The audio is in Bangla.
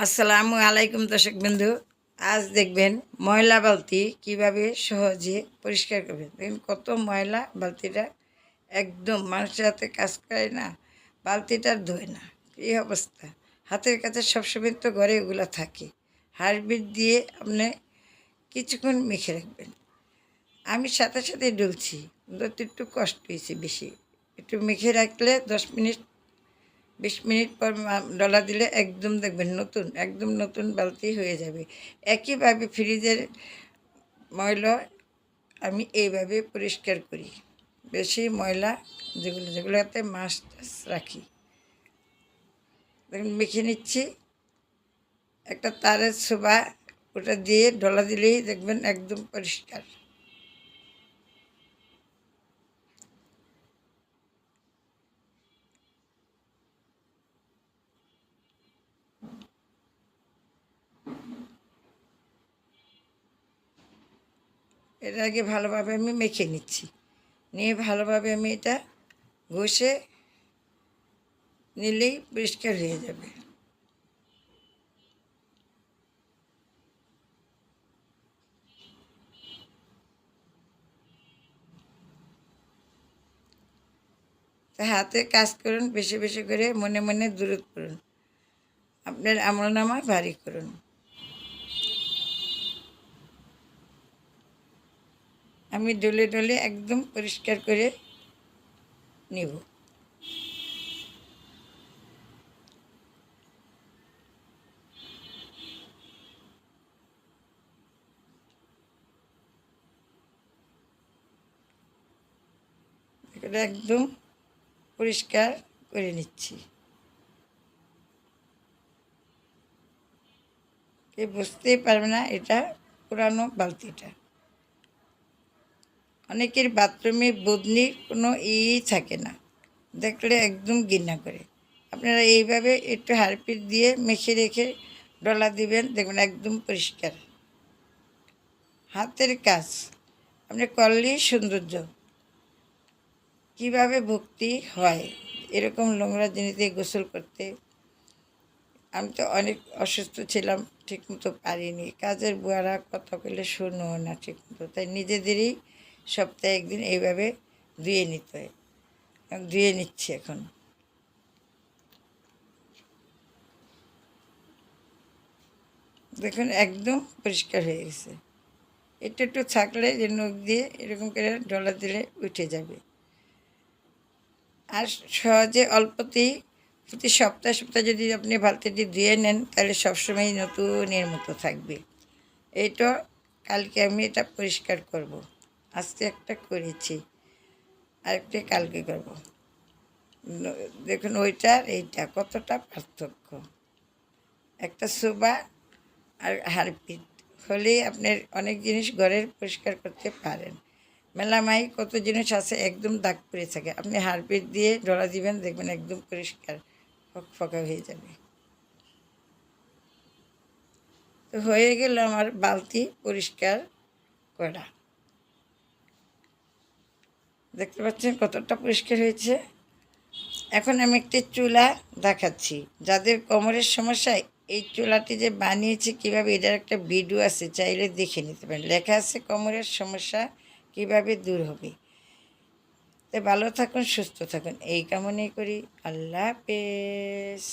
আসসালামু আলাইকুম দর্শক বিন্দু। আজ দেখবেন ময়লা বালতি কীভাবে সহজে পরিষ্কার করবেন। দেখেন কত ময়লা বালতিটা একদম মানুষের হাতে কাজ করে না, বালতিটা ধোয় না। এই অবস্থা। হাতের কাছে সবসময় তো ঘরে এগুলো থাকে। হারবিট দিয়ে আপনি কিছুক্ষণ মেখে রাখবেন। আমি সাথে সাথে ডলছি। কিন্তু একটু কষ্ট হয়েছে বেশি। একটু মেখে রাখলে দশ মিনিট বিশ মিনিট পর ডলা দিলে একদম দেখবেন নতুন, একদম নতুন বালতি হয়ে যাবে। একইভাবে ফ্রিজের ময়লা আমি এইভাবে পরিষ্কার করি। বেশি ময়লা যেগুলো, যেগুলোতে মাছ রাখি। দেখুন, মেখে নিচ্ছি। একটা তারের শোভা ওটা দিয়ে ডলা দিলেই দেখবেন একদম পরিষ্কার। আগে ভালোভাবে আমি মেখে নিচ্ছি। নিয়ে ভালোভাবে আমি এটা ঘষে নিলেই পরিষ্কার হয়ে যাবে। হাতে কাজ করুন, বেশি বেশি করে মনে মনে দূরত করুন। আপনার আমল নামা ভারী করুন। আমি ডলে ডলে একদম পরিষ্কার করে নিব। একদম পরিষ্কার করে নিচ্ছি। কে বুঝতেই পারবে না এটা পুরানো বালতিটা। অনেকের বাথরুমে বদনির কোনো ই থাকে না। দেখলে একদম ঘৃণা করে। আপনারা এইভাবে একটু হারপিট দিয়ে মেখে রেখে ডলা দিবেন, দেখবেন একদম পরিষ্কার। হাতের কাজ। আপনি করলেই সৌন্দর্য। কীভাবে ভক্তি হয়? এরকম নোংরা জিনিস দিয়ে গোসল করতে। আমি তো অনেক অসুস্থ ছিলাম, ঠিকমতো পারিনি। কাজের বুয়ারা কথা বলে শুনো না ঠিকমতো। তাই নিজেদেরই সপ্তাহে একদিন এইভাবে ধুয়ে নিতে হয়। ধুয়ে নিচ্ছি এখন। দেখুন, একদম পরিষ্কার হয়ে গেছে। একটু একটু থাকলে যে নখ দিয়ে এরকম করে ডলা দিলে উঠে যাবে। আর সহজে অল্পতেই প্রতি সপ্তাহে সপ্তাহে যদি আপনি বালতিটি ধুয়ে নেন, তাহলে সবসময় নতুনের মতো থাকবে। এইটা কালকে আমি এটা পরিষ্কার করব। আজকে একটা করেছি। আরেকটা কালকে করব। দেখুন ওইটার এইটা কতটা পার্থক্য। একটা সোবা আর হারপিট হলেই আপনার অনেক জিনিস ঘরের পরিষ্কার করতে পারেন। মেলামাই কত জিনিস আছে একদম দাগ পড়ে থাকে। আপনি হারপিট দিয়ে ডলা দিবেন, দেখবেন একদম পরিষ্কার ফকফকা হয়ে যাবে। তো হয়ে গেল আমার বালতি পরিষ্কার করা। দেখতে পাচ্ছেন কতটা পরিষ্কার হয়েছে। এখন আমি একটি চুলা দেখাচ্ছি। যাদের কোমরের সমস্যা, এই চুলাটি যে বানিয়েছে, কীভাবে এটার একটা ভিডিও আছে, চাইলে দেখে নিতে পারেন। লেখা আছে, কোমরের সমস্যা কীভাবে দূর হবে। তো ভালো থাকুন, সুস্থ থাকুন। এই কামনাই করি। আল্লাহ হাফেজ।